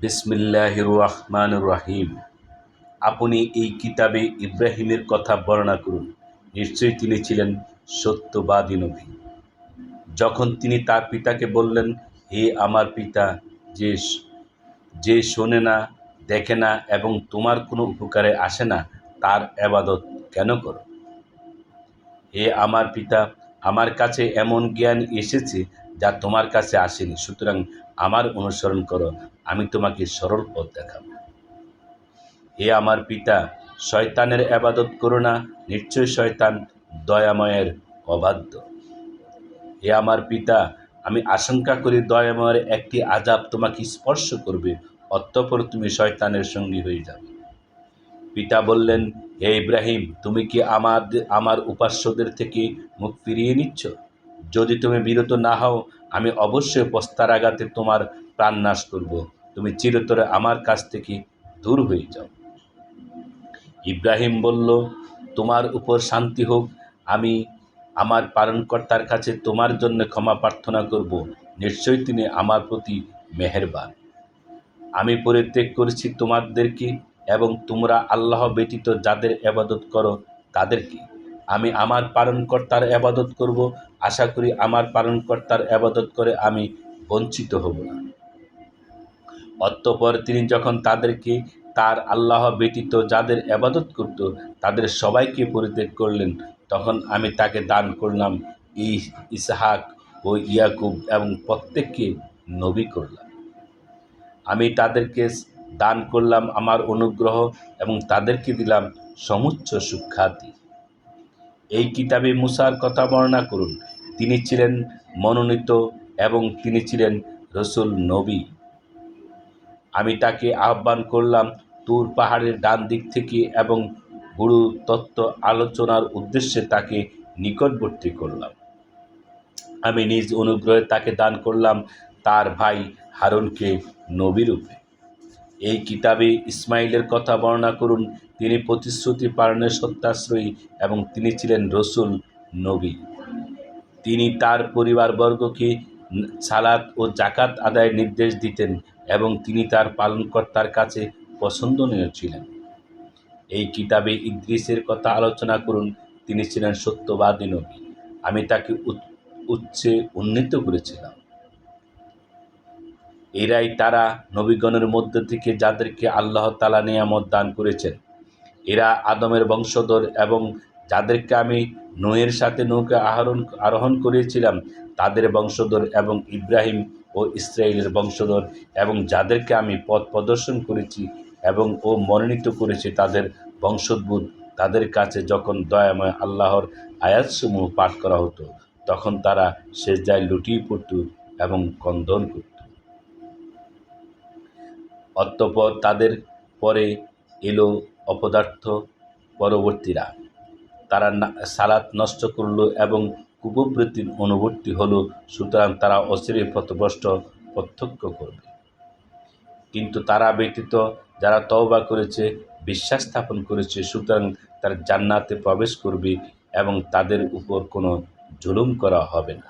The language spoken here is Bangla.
বিসমিল্লাহির রহমান রাহিম আপনি এই কিতাবে ইব্রাহিমের কথা বর্ণনা করুন। নিশ্চয়ই তিনি ছিলেন সত্যবাদী নবী। যখন তিনি তার পিতাকে বললেন, হে আমার পিতা, যে যে শোনে না, দেখে না এবং তোমার কোনো উপকারে আসে না, তার আবাদত কেন করো? হে আমার পিতা, আমার কাছে এমন জ্ঞান এসেছে যা তোমার কাছে আসেনি। সুতরাং আমার অনুসরণ করো, আমি তোমাকে সরল পথ দেখাবো। হে আমার পিতা, শয়তানের আবাদত করো না, নিশ্চয় শয়তান দয়াময়ের অবাধ্য। হে আমার পিতা, আমি আশঙ্কা করি দয়াময়ের একটি আজাব তোমাকে স্পর্শ করবে, অতঃপর তুমি শয়তানের সঙ্গী হয়ে যাবে। পিতা বললেন, হে ইব্রাহিম, তুমি কি আমার আমার উপাস্যদের থেকে মুখ ফিরিয়ে নিচ্ছ? যদি তুমি বিরত না হও, আমি অবশ্যই পস্তার আঘাতে তোমার প্রাণ নাশ করব। তুমি চিরতরে আমার কাছ থেকে দূর হয়ে যাও। ইব্রাহিম বলল, তোমার উপর শান্তি হোক, আমি আমার পালনকর্তার কাছে তোমার জন্য ক্ষমা প্রার্থনা করব। নিশ্চয়ই তিনি আমার প্রতি মেহেরবান। আমি পরিত্যাগ করেছি তোমাদেরকে এবং তোমরা আল্লাহ ব্যতীত যাদের আবাদত করো, তাদেরকে। আমি আমার পালনকর্তার আবাদত করব। আশা করি আমার পালনকর্তার আবাদত করে আমি বঞ্চিত হব না। অতঃপর তিনি যখন তাদেরকে তার আল্লাহ ব্যতীত যাদের আবাদত করত, তাদের সবাইকে পরিত্যাগ করলেন, তখন আমি তাকে দান করলাম। ইসহাক ও ইয়াকুব এবং প্রত্যেককে নবী করলাম। আমি তাদেরকে দান করলাম আমার অনুগ্রহ এবং তাদেরকে দিলাম সমুচ্চ সুখ্যাতি। এই কিতাবে মুসার কথা বর্ণনা করুন। তিনি ছিলেন মনোনীত এবং তিনি ছিলেন রসুল নবী। আমি তাকে আহ্বান করলাম তুর পাহাড়ের ডান দিক থেকে এবং গুরু তত্ত্ব আলোচনার উদ্দেশ্যে তাকে নিকটবর্তী করলাম। আমি নিজ অনুগ্রহে তাকে দান করলাম তার ভাই হারুনকে নবীরূপে। এই কিতাবে ইসমাইলের কথা বর্ণনা করুন। তিনি প্রতিশ্রুতি পালনের সত্যাশ্রয়ী এবং তিনি ছিলেন রসুল, নবী। তিনি তার পরিবারবর্গকে সালাত ও জাকাত আদায়ের নির্দেশ দিতেন এবং তিনি তার পালনকর্তার কাছে পছন্দনীয় ছিলেন। এই কিতাবে ইদ্রিসের কথা আলোচনা করুন। তিনি ছিলেন সত্যবাদী নবী। আমি তাকে উচ্চে উন্নীত করেছিলাম। এরাই তারা নবীগণের মধ্য থেকে যাদেরকে আল্লাহ তালা নিয়ামত দান করেছেন। এরা আদমের বংশধর এবং যাদেরকে আমি নয়ের সাথে নৌকা আহরণ, আরোহণ করিয়েছিলাম তাদের বংশধর এবং ইব্রাহিম ও ইসরায়েলের বংশধর এবং যাদেরকে আমি পথ প্রদর্শন করেছি এবং ও মনোনীত করেছি তাদের বংশোদ্ভূত। তাদের কাছে যখন দয়াময় আল্লাহর আয়াতসমূহ পাঠ করা হতো, তখন তারা সেজদায় লুটিয়ে পড়ত এবং কন্দন করত। অতঃপর তাদের পরে এলো অপদার্থ পরবর্তীরা। তারা সালাত নষ্ট করল এবং কুপবৃত্তির অনুবর্তী হলো, সুতরাং তারা অচিরে পথভ্রষ্ট প্রত্যক্ষ করবে। কিন্তু তারা ব্যতীত যারা তওবা করেছে, বিশ্বাস স্থাপন করেছে, সুতরাং তারা জান্নাতে প্রবেশ করবে এবং তাদের উপর কোনো জুলুম করা হবে না।